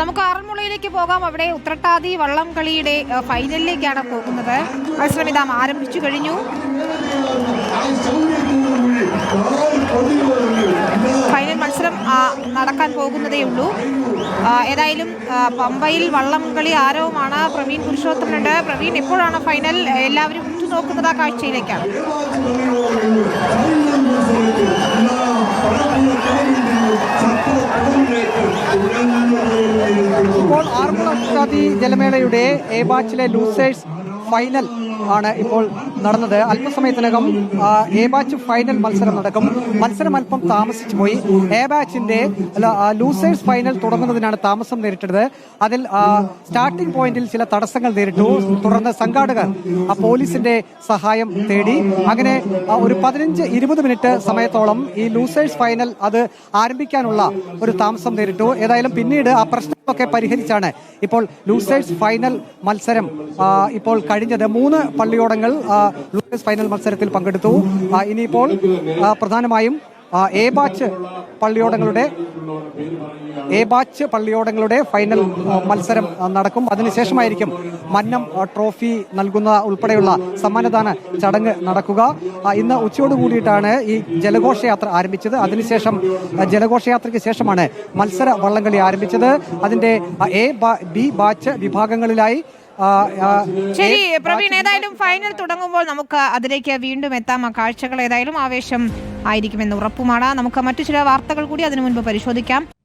നമുക്ക് ആറന്മുളയിലേക്ക് പോകാം. അവിടെ ഉത്രട്ടാതി വള്ളം കളിയുടെ ഫൈനലിലേക്കാണ് പോകുന്നത്. മത്സരം ആരംഭിച്ചു കഴിഞ്ഞു. ഫൈനൽ മത്സരം നടക്കാൻ പോകുന്നതേ ഉള്ളൂ. ഏതായാലും പമ്പയിൽ വള്ളം കളി ആരവമാണ് പ്രവീൺ പുരുഷോത്തമനുണ്ട്. പ്രവീൺ എപ്പോഴാണ് ഫൈനൽ? എല്ലാവരും ഉറ്റുനോക്കുന്നത് ആ കാഴ്ചയിലേക്കാണ്. ഇപ്പോൾ ആറന്മുള ജലമേളയുടെ എ ബാച്ചിലെ ലൂസേഴ്സ് ഫൈനൽ ആണ് ഇപ്പോൾ നടന്നത്. അല്പസമയത്തിനകം എ ബാച്ച് ഫൈനൽ മത്സരം നടക്കും. മത്സരം അല്പം താമസിച്ചു പോയി. എ ബാച്ചിന്റെ ലൂസേഴ്സ് ഫൈനൽ തുടങ്ങുന്നതിനാണ് താമസം നേരിട്ടത്. അതിൽ സ്റ്റാർട്ടിംഗ് പോയിന്റിൽ ചില തടസ്സങ്ങൾ നേരിട്ടു. തുടർന്ന് സംഘാടകർ ആ പോലീസിന്റെ സഹായം തേടി. അങ്ങനെ ഒരു പതിനഞ്ച് ഇരുപത് മിനിറ്റ് സമയത്തോളം ഈ ലൂസേഴ്സ് ഫൈനൽ അത് ആരംഭിക്കാനുള്ള ഒരു താമസം നേരിട്ടു. ഏതായാലും പിന്നീട് ആ പ്രശ്നമൊക്കെ പരിഹരിച്ചാണ് ഇപ്പോൾ ലൂസേഴ്സ് ഫൈനൽ മത്സരം ഇപ്പോൾ കഴിഞ്ഞത്. മൂന്ന് പള്ളിയോടങ്ങൾ ലൂക്കസ് ഫൈനൽ മത്സരത്തിൽ പങ്കെടുത്തു. ഇനിയിപ്പോൾ പ്രധാനമായും എ ബാച്ച് പള്ളിയോടങ്ങളുടെ എ ബാച്ച് പള്ളിയോടങ്ങളുടെ ഫൈനൽ മത്സരം നടക്കും. അതിനുശേഷമായിരിക്കും മന്നം ട്രോഫി നൽകുന്ന ഉൾപ്പെടെയുള്ള സമ്മാനദാന ചടങ്ങ് നടക്കുക. ഇന്ന് ഉച്ചയോട് കൂടിയിട്ടാണ് ഈ ജലഘോഷയാത്ര ആരംഭിച്ചത്. അതിനുശേഷം ജലഘോഷയാത്രയ്ക്ക് ശേഷമാണ് മത്സര വള്ളംകളി ആരംഭിച്ചത്. അതിന്റെ എ ബി ബാച്ച് വിഭാഗങ്ങളിലായി ശരി പ്രവീൺ ഏതായാലും ഫൈനൽ തുടങ്ങുമ്പോൾ നമുക്ക് അതിലേക്ക് വീണ്ടും എത്താം. ആ കാഴ്ചകൾ ഏതായാലും ആവേശം ആയിരിക്കുമെന്ന് ഉറപ്പുമാണ്. നമുക്ക് മറ്റു ചില വാർത്തകൾ കൂടി അതിനു മുൻപ് പരിശോധിക്കാം.